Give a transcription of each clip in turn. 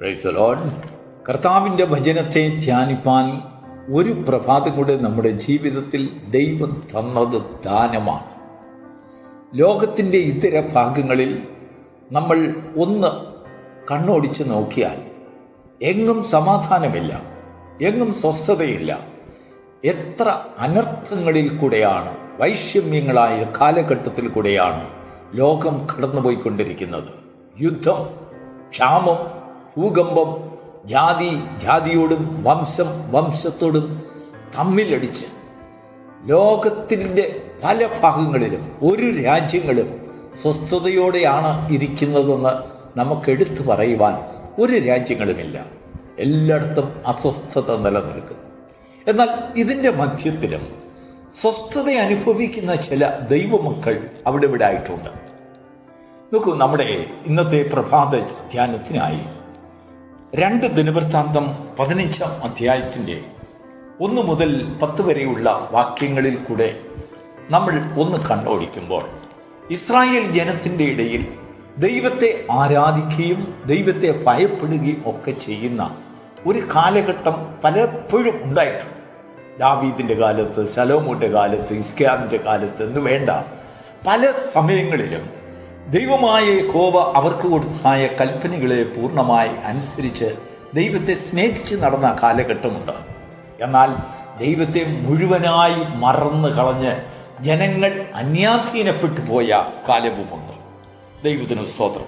Price load കർത്താവിന്റെ ഭജനത്തെ ധ്യാനിപ്പാൻ ഒരു പ്രഭാതം കൂടെ നമ്മുടെ ജീവിതത്തിൽ ദൈവം തന്നത് ദാനമാണ്. ലോകത്തിന്റെ ഇതര ഭാഗങ്ങളിൽ നമ്മൾ ഒന്ന് കണ്ണോടിച്ച് നോക്കിയാൽ എങ്ങും സമാധാനമില്ല എങ്ങും സ്വസ്ഥതയില്ല. എത്ര അനർത്ഥങ്ങളിൽ കൂടെയാണ് വൈഷമ്യങ്ങളായ കാലഘട്ടത്തിൽ കൂടെയാണ് ലോകം കടന്നുപോയിക്കൊണ്ടിരിക്കുന്നത്. യുദ്ധം ക്ഷാമം ഭൂകമ്പം ജാതി ജാതിയോടും വംശം വംശത്തോടും തമ്മിലടിച്ച് ലോകത്തിന്റെ പല ഭാഗങ്ങളിലും ഒരു രാജ്യങ്ങളും സ്വസ്ഥതയോടെയാണ് ഇരിക്കുന്നതെന്ന് നമുക്ക് എടുത്തു പറയുവാൻ ഒരു രാജ്യങ്ങളുമില്ല. എല്ലായിടത്തും അസ്വസ്ഥത നിലനിൽക്കുന്നു. എന്നാൽ ഇതിന്റെ മധ്യത്തിലും സ്വസ്ഥത അനുഭവിക്കുന്ന ചില ദൈവമക്കൾ അവിടെ ഇവിടെ ആയിട്ടുണ്ട്. നോക്കൂ നമ്മുടെ ഇന്നത്തെ പ്രഭാത ധ്യാനത്തിനായി രണ്ട് ദിനവൃത്താന്തം പതിനഞ്ചാം അധ്യായത്തിന്റെ ഒന്ന് മുതൽ പത്ത് വരെയുള്ള വാക്യങ്ങളിൽ കൂടെ നമ്മൾ ഒന്ന് കണ്ണോടിക്കുമ്പോൾ ഇസ്രായേൽ ജനത്തിന്റെ ഇടയിൽ ദൈവത്തെ ആരാധിക്കുകയും ദൈവത്തെ ഭയപ്പെടുകയും ഒക്കെ ചെയ്യുന്ന ഒരു കാലഘട്ടം പലപ്പോഴും ഉണ്ടായിട്ടുണ്ട്. ദാവീദിന്റെ കാലത്ത് സലോമോന്റെ കാലത്ത് ഇസ്കാമിന്റെ കാലത്ത് എന്ന് വേണ്ട പല സമയങ്ങളിലും ദൈവമായ ഹോവ അവർക്ക് കൊടുത്തായ കൽപ്പനകളെ പൂർണമായി അനുസരിച്ച് ദൈവത്തെ സ്നേഹിച്ച് നടന്ന കാലഘട്ടമുണ്ട്. എന്നാൽ ദൈവത്തെ മുഴുവനായി മറന്നു കളഞ്ഞ് ജനങ്ങൾ അന്യാധീനപ്പെട്ടു പോയ കാലവുമുണ്ട്. ദൈവത്തിന് സ്തോത്രം.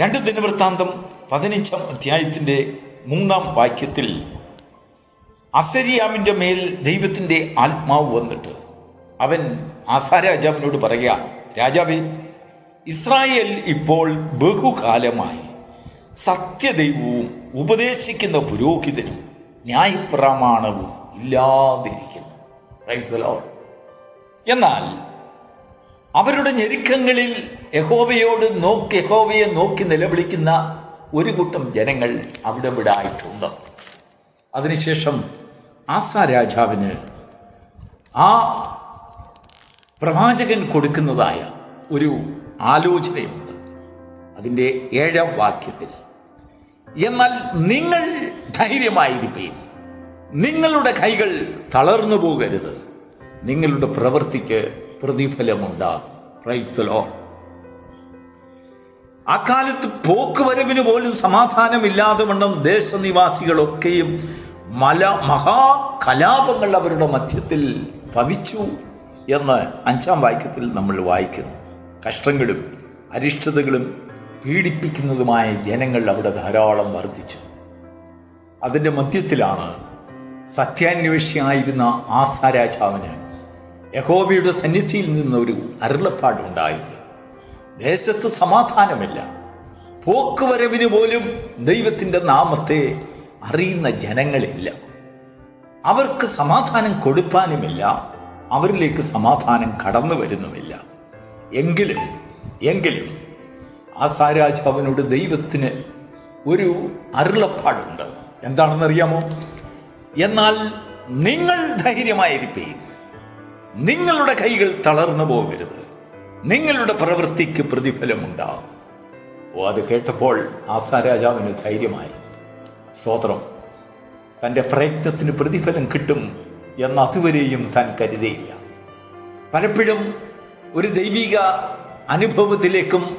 രണ്ട് ദിനവൃത്താന്തം പതിനഞ്ചാം അധ്യായത്തിന്റെ മൂന്നാം വാക്യത്തിൽ അസരിയാമിന്റെ മേൽ ദൈവത്തിന്റെ ആത്മാവ് വന്നിട്ട് അവൻ ആസാരാജാവിനോട് പറയുക രാജാവേ ഇസ്രായേൽ ഇപ്പോൾ ബഹുകാലമായി സത്യദൈവവും ഉപദേശിക്കുന്ന പുരോഹിതനും ന്യായപ്രമാണവും ഇല്ലാതിരിക്കുന്നു. എന്നാൽ അവരുടെ ഞെരുക്കങ്ങളിൽ യഹോബയോട് നോക്കി യഹോബയെ നോക്കി നിലവിളിക്കുന്ന ഒരു കൂട്ടം ജനങ്ങൾ അവിടെ വിടായിട്ടുണ്ട് അതിനുശേഷം ആസ രാജാവിന് ആ പ്രവാചകൻ കൊടുക്കുന്നതായ ഒരു ആലോചനയുണ്ട്. അതിന്റെ ഏഴാം വാക്യത്തിൽ എന്നാൽ നിങ്ങൾ ധൈര്യമായിരിക്കേ നിങ്ങളുടെ കൈകൾ തളർന്നു പോകരുത്. നിങ്ങളുടെ പ്രവൃത്തിക്ക് പ്രതിഫലമുണ്ട് പ്രൈസ്തലോ അക്കാലത്ത് പോക്കുവരവിന് പോലും സമാധാനമില്ലാതെ വണ്ണം ദേശനിവാസികളൊക്കെയും മല മഹാകലാപങ്ങൾ അവരുടെ മധ്യത്തിൽ പവിച്ചു എന്ന് അഞ്ചാം വാക്യത്തിൽ നമ്മൾ വായിക്കുന്നു. കഷ്ടങ്ങളും അരിഷ്ടതകളും പീഡിപ്പിക്കുന്നതുമായ ജനങ്ങൾ അവിടെ ധാരാളം വർദ്ധിച്ചു. അതിന്റെ മധ്യത്തിലാണ് സത്യാന്വേഷിയായിരുന്ന ആസാരാജാവിന് യഹോബയുടെ സന്നിധിയിൽ നിന്നൊരു അരുളപ്പാടുണ്ടായത് ദേശത്ത് സമാധാനമില്ല. പോക്കുവരവിന് പോലും ദൈവത്തിന്റെ നാമത്തെ അറിയുന്ന ജനങ്ങളില്ല. അവർക്ക് സമാധാനം കൊടുപ്പാനുമില്ല അവരിലേക്ക് സമാധാനം കടന്നു വരുന്നുമില്ല. എങ്കിലും എങ്കിലും ആസാരാജാവിനോട് ദൈവത്തിന് ഒരു അരുളപ്പാടുണ്ട്. എന്താണെന്നറിയാമോ? എന്നാൽ നിങ്ങൾ ധൈര്യമായിരിക്കുകയും നിങ്ങളുടെ കൈകൾ തളർന്നു പോകരുത്. നിങ്ങളുടെ പ്രവൃത്തിക്ക് പ്രതിഫലമുണ്ടാകും ഓ അത് കേട്ടപ്പോൾ ആസാ രാജാവിന് ധൈര്യമായി. സ്തോത്രം. തന്റെ പ്രയത്നത്തിന് പ്രതിഫലം കിട്ടും എന്ന് അതുവരെയും താൻ കരുതിയില്ല. പലപ്പോഴും ഒരു ദൈവിക അനുഭവത്തിലേക്കും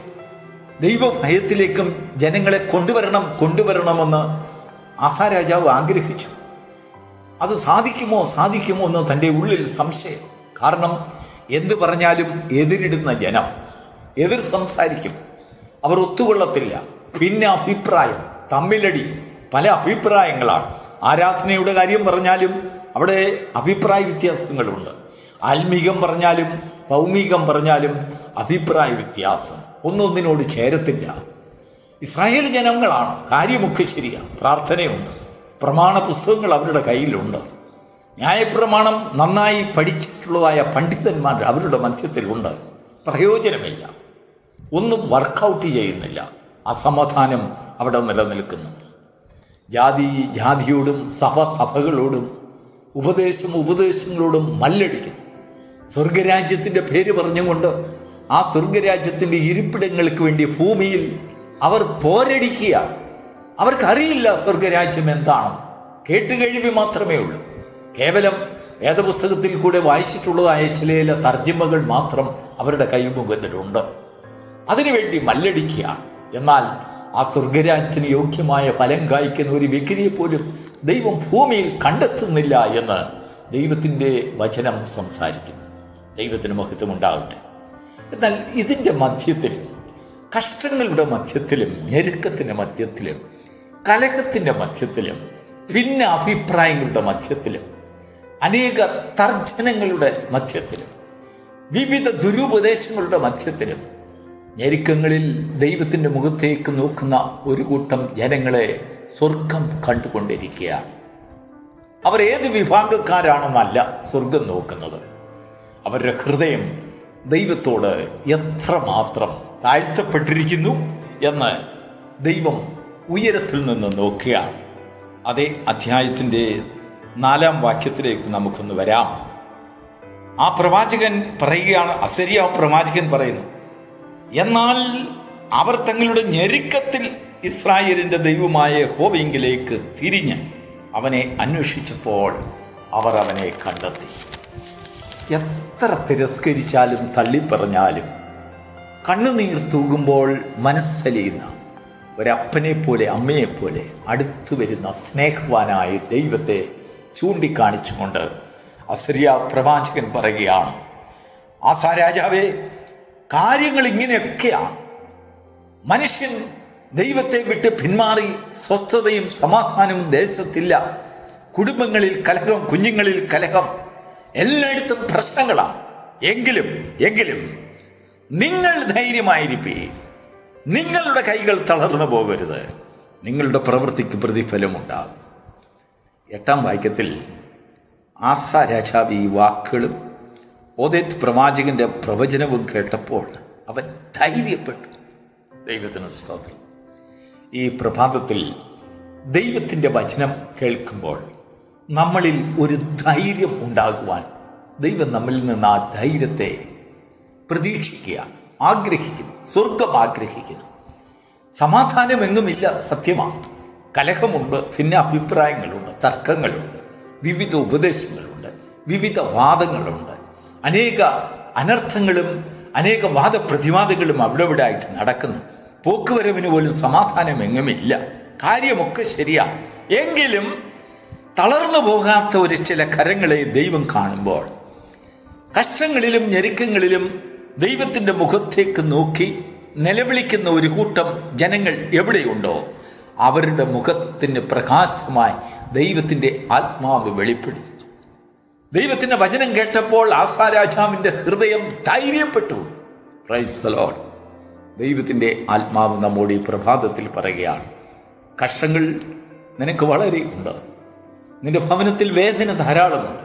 ദൈവഭയത്തിലേക്കും ജനങ്ങളെ കൊണ്ടുവരണം കൊണ്ടുവരണമെന്ന് ആസാ രാജാവ് ആഗ്രഹിച്ചു. അത് സാധിക്കുമോ സാധിക്കുമോ എന്ന് തന്റെ ഉള്ളിൽ സംശയം. കാരണം എന്തു പറഞ്ഞാലും എതിരിടുന്ന ജനം എതിർ സംസാരിക്കും. അവർ ഒത്തുകൊള്ളത്തില്ല. പിന്നെ അഭിപ്രായം തമ്മിലടി പല അഭിപ്രായങ്ങളാണ്. ആരാധനയുടെ കാര്യം പറഞ്ഞാലും അവിടെ അഭിപ്രായ വ്യത്യാസങ്ങളുണ്ട്. ആത്മീകം പറഞ്ഞാലും ഭൗമികം പറഞ്ഞാലും അഭിപ്രായ വ്യത്യാസം. ഒന്നൊന്നിനോട് ചേരത്തില്ല. ഇസ്രായേൽ ജനങ്ങളാണ്. കാര്യമൊക്കെ ശരിയാണ് പ്രാർത്ഥനയുണ്ട്. പ്രമാണ പുസ്തകങ്ങൾ അവരുടെ കയ്യിലുണ്ട്. ന്യായപ്രമാണം നന്നായി പഠിച്ചിട്ടുള്ളതായ പണ്ഡിതന്മാർ അവരുടെ മധ്യത്തിലുണ്ട്. പ്രയോജനമില്ല. ഒന്നും വർക്കൗട്ട് ചെയ്യുന്നില്ല. അസമാധാനം അവിടെ നിലനിൽക്കുന്നു. ജാതി ജാതിയോടും സഭ സഭകളോടും ഉപദേശം ഉപദേശങ്ങളോടും മല്ലടിക്കുന്നു. സ്വർഗരാജ്യത്തിന്റെ പേര് പറഞ്ഞുകൊണ്ട് ആ സ്വർഗരാജ്യത്തിന്റെ ഇരിപ്പിടങ്ങൾക്ക് വേണ്ടി ഭൂമിയിൽ അവർ പോരടിക്കുക. അവർക്കറിയില്ല സ്വർഗരാജ്യം എന്താണെന്ന് കേട്ടുകഴിവി മാത്രമേ ഉള്ളൂ. കേവലം വേദപുസ്തകത്തിൽ കൂടെ വായിച്ചിട്ടുള്ളതായ ചില ചില തർജിമകൾ മാത്രം അവരുടെ കൈമുഖത്തിലുണ്ട് അതിനുവേണ്ടി മല്ലടിക്കുകയാണ് എന്നാൽ ആ സ്വർഗരാജ്യത്തിന് യോഗ്യമായ ഫലം കായ്ക്കുന്ന ഒരു വ്യക്തിയെ പോലും ദൈവം ഭൂമിയിൽ കണ്ടെത്തുന്നില്ല എന്ന് ദൈവത്തിന്റെ വചനം സംസാരിക്കുന്നു. ദൈവത്തിന് മഹത്വം ഉണ്ടാകട്ടെ. എന്നാൽ ഇതിന്റെ മധ്യത്തിലും കഷ്ടങ്ങളുടെ മധ്യത്തിലും ഞെരുക്കത്തിന്റെ മധ്യത്തിലും കലഹത്തിന്റെ മധ്യത്തിലും ഭിന്ന അഭിപ്രായങ്ങളുടെ മധ്യത്തിലും അനേക തർജനങ്ങളുടെ മധ്യത്തിലും വിവിധ ദുരുപദേശങ്ങളുടെ മധ്യത്തിലും ഞെരുക്കങ്ങളിൽ ദൈവത്തിന്റെ മുഖത്തേക്ക് നോക്കുന്ന ഒരു കൂട്ടം ജനങ്ങളെ സ്വർഗം കണ്ടുകൊണ്ടിരിക്കുകയാണ്. അവർ ഏത് വിഭാഗക്കാരാണെന്നല്ല സ്വർഗം നോക്കുന്നത്. അവരുടെ ഹൃദയം ദൈവത്തോട് എത്രമാത്രം താഴ്ത്തപ്പെട്ടിരിക്കുന്നു എന്ന് ദൈവം ഉയരത്തിൽ നിന്ന് നോക്കുകയാണ്. അതേ അധ്യായത്തിന്റെ നാലാം വാക്യത്തിലേക്ക് നമുക്കൊന്ന് വരാം. ആ പ്രവാചകൻ പറയുകയാണ് അസരിയ പ്രവാചകൻ പറയുന്നു എന്നാൽ അവർ തങ്ങളുടെ ഞെരുക്കത്തിൽ ഇസ്രായേലിന്റെ ദൈവമായ ഹോബിങ്കിലേക്ക് തിരിഞ്ഞ് അവനെ അന്വേഷിച്ചപ്പോൾ അവർ അവനെ കണ്ടെത്തി. എത്ര തിരസ്കരിച്ചാലും തള്ളിപ്പറഞ്ഞാലും കണ്ണുനീർ തൂകുമ്പോൾ മനസ്സലിയുന്ന ഒരപ്പനെ പോലെ അമ്മയെ പോലെ അടുത്തു വരുന്ന സ്നേഹവാനായ ദൈവത്തെ ചൂണ്ടിക്കാണിച്ചുകൊണ്ട് അസരിയ പ്രവാചകൻ പറയുകയാണ് ആസാ രാജാവേ കാര്യങ്ങൾ ഇങ്ങനെയൊക്കെയാണ് മനുഷ്യൻ ദൈവത്തെ വിട്ട് പിന്മാറി സ്വസ്ഥതയും സമാധാനവും ദേശത്തില്ല. കുടുംബങ്ങളിൽ കലഹം കുഞ്ഞുങ്ങളിൽ കലഹം എല്ലായിടത്തും പ്രശ്നങ്ങളാണ്. എങ്കിലും എങ്കിലും നിങ്ങൾ ധൈര്യമായിരിക്കും നിങ്ങളുടെ കൈകൾ തളർന്നു പോകരുത്. നിങ്ങളുടെ പ്രവൃത്തിക്ക് പ്രതിഫലമുണ്ടാകും. എട്ടാം വാക്യത്തിൽ ആസ രാജാവ് ഈ വാക്കുകളും ഓദേത് പ്രവാചകന്റെ പ്രവചനവും കേട്ടപ്പോൾ അവൻ ധൈര്യപ്പെട്ടു. ദൈവത്തിന് സ്തോത്രം. ഈ പ്രഭാതത്തിൽ ദൈവത്തിന്റെ വചനം കേൾക്കുമ്പോൾ നമ്മളിൽ ഒരു ധൈര്യം ഉണ്ടാകുവാൻ ദൈവം നമ്മളിൽ നിന്ന് ആ ധൈര്യത്തെ പ്രതീക്ഷിക്കുകയാണ് ആഗ്രഹിക്കുന്നു സ്വർഗം ആഗ്രഹിക്കുന്നു. സമാധാനമെങ്ങുമില്ല സത്യമാണ്. കലഹമുണ്ട് ഭിന്ന അഭിപ്രായങ്ങളുണ്ട് തർക്കങ്ങളുണ്ട് വിവിധ ഉപദേശങ്ങളുണ്ട് വിവിധ വാദങ്ങളുണ്ട്. അനേക അനർത്ഥങ്ങളും അനേക വാദപ്രതിവാദങ്ങളും അവിടെ ഇവിടെ ആയിട്ട് നടക്കുന്നു. പോക്കുവരവിന് പോലും സമാധാനം എങ്ങുമില്ല കാര്യമൊക്കെ ശരിയാണ്. എങ്കിലും തളർന്നു പോകാത്ത ഒരു ചില കരങ്ങളെ ദൈവം കാണുമ്പോൾ കഷ്ടങ്ങളിലും ഞെരുക്കങ്ങളിലും ദൈവത്തിന്റെ മുഖത്തേക്ക് നോക്കി നിലവിളിക്കുന്ന ഒരു കൂട്ടം ജനങ്ങൾ എവിടെയുണ്ടോ അവരുടെ മുഖത്തിന് പ്രകാശമായി ദൈവത്തിന്റെ ആത്മാവ് വെളിപ്പെടും. ദൈവത്തിന്റെ വചനം കേട്ടപ്പോൾ ആസാരാജാവിന്റെ ഹൃദയം ധൈര്യപ്പെട്ടു. പ്രൈസ് ലോഡ് ദൈവത്തിന്റെ ആത്മാവ് നമ്മോട് ഈ പ്രഭാതത്തിൽ പറയുകയാണ് കഷ്ടങ്ങൾ നിനക്ക് വളരെ ഉണ്ട്. നിന്റെ ഭവനത്തിൽ വേദന ധാരാളമുണ്ട്.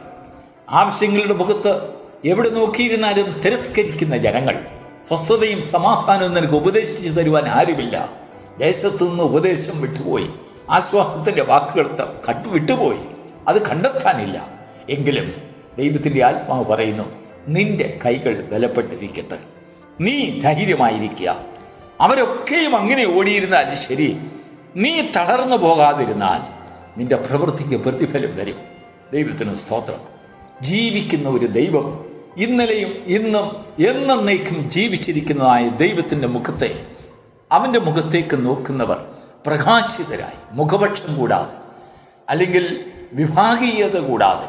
ആവശ്യങ്ങളുടെ മുഖത്ത് എവിടെ നോക്കിയിരുന്നാലും തിരസ്കരിക്കുന്ന ജനങ്ങൾ സ്വസ്ഥതയും സമാധാനവും നിനക്ക് ഉപദേശിച്ചു തരുവാൻ ആരുമില്ല. ദേശത്തു നിന്ന് ഉപദേശം വിട്ടുപോയി. ആശ്വാസത്തിന്റെ വാക്കുകൾ കട്ട് വിട്ടുപോയി. അത് കണ്ടെത്താനില്ല. എങ്കിലും ദൈവത്തിന്റെ ആത്മാവ് പറയുന്നു നിന്റെ കൈകൾ ബലപ്പെട്ടിരിക്കട്ടെ. നീ ധൈര്യമായിരിക്കുക. അവരൊക്കെയും അങ്ങനെ ഓടിയിരുന്നാലും ശരി. നീ തളർന്നു പോകാതിരുന്നാൽ നിന്റെ പ്രവൃത്തിക്ക് പ്രതിഫലം വരും. ദൈവത്തിന് സ്തോത്രം. ജീവിക്കുന്ന ഒരു ദൈവം ഇന്നലെയും ഇന്നും എന്നേക്കും ജീവിച്ചിരിക്കുന്നതായ ദൈവത്തിന്റെ മുഖത്തെ അവന്റെ മുഖത്തേക്ക് നോക്കുന്നവർ പ്രകാശിതരായി മുഖപക്ഷം കൂടാതെ അല്ലെങ്കിൽ വിഭാഗീയത കൂടാതെ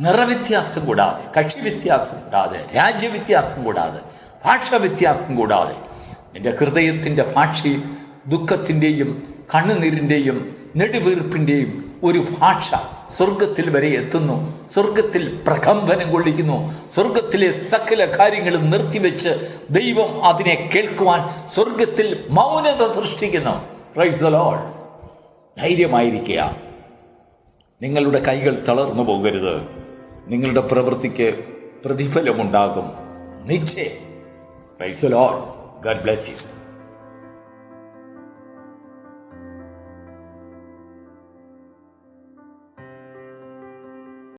നിറവ്യത്യാസം കൂടാതെ കക്ഷി വ്യത്യാസം കൂടാതെ രാജ്യവ്യത്യാസം കൂടാതെ ഭാഷാ വ്യത്യാസം കൂടാതെ നിന്റെ ഹൃദയത്തിന്റെ ഭാഷയിൽ ദുഃഖത്തിന്റെയും കണ്ണുനീരിന്റെയും നെടുവീർപ്പിന്റെയും ഒരു ഭാഷ സ്വർഗത്തിൽ വരെ എത്തുന്നു. സ്വർഗത്തിൽ പ്രകമ്പനം കൊള്ളിക്കുന്നു. സ്വർഗത്തിലെ സകല കാര്യങ്ങളും നിർത്തിവെച്ച് ദൈവം അതിനെ കേൾക്കുവാൻ സ്വർഗത്തിൽ മൗനത സൃഷ്ടിക്കുന്നു. പ്രൈസ് ലോൾ ധൈര്യമായിരിക്കുക. നിങ്ങളുടെ കൈകൾ തളർന്നു പോകരുത്. നിങ്ങളുടെ പ്രവൃത്തിക്ക് പ്രതിഫലമുണ്ടാകും. നിശ്ചയം. Praise Lord God bless you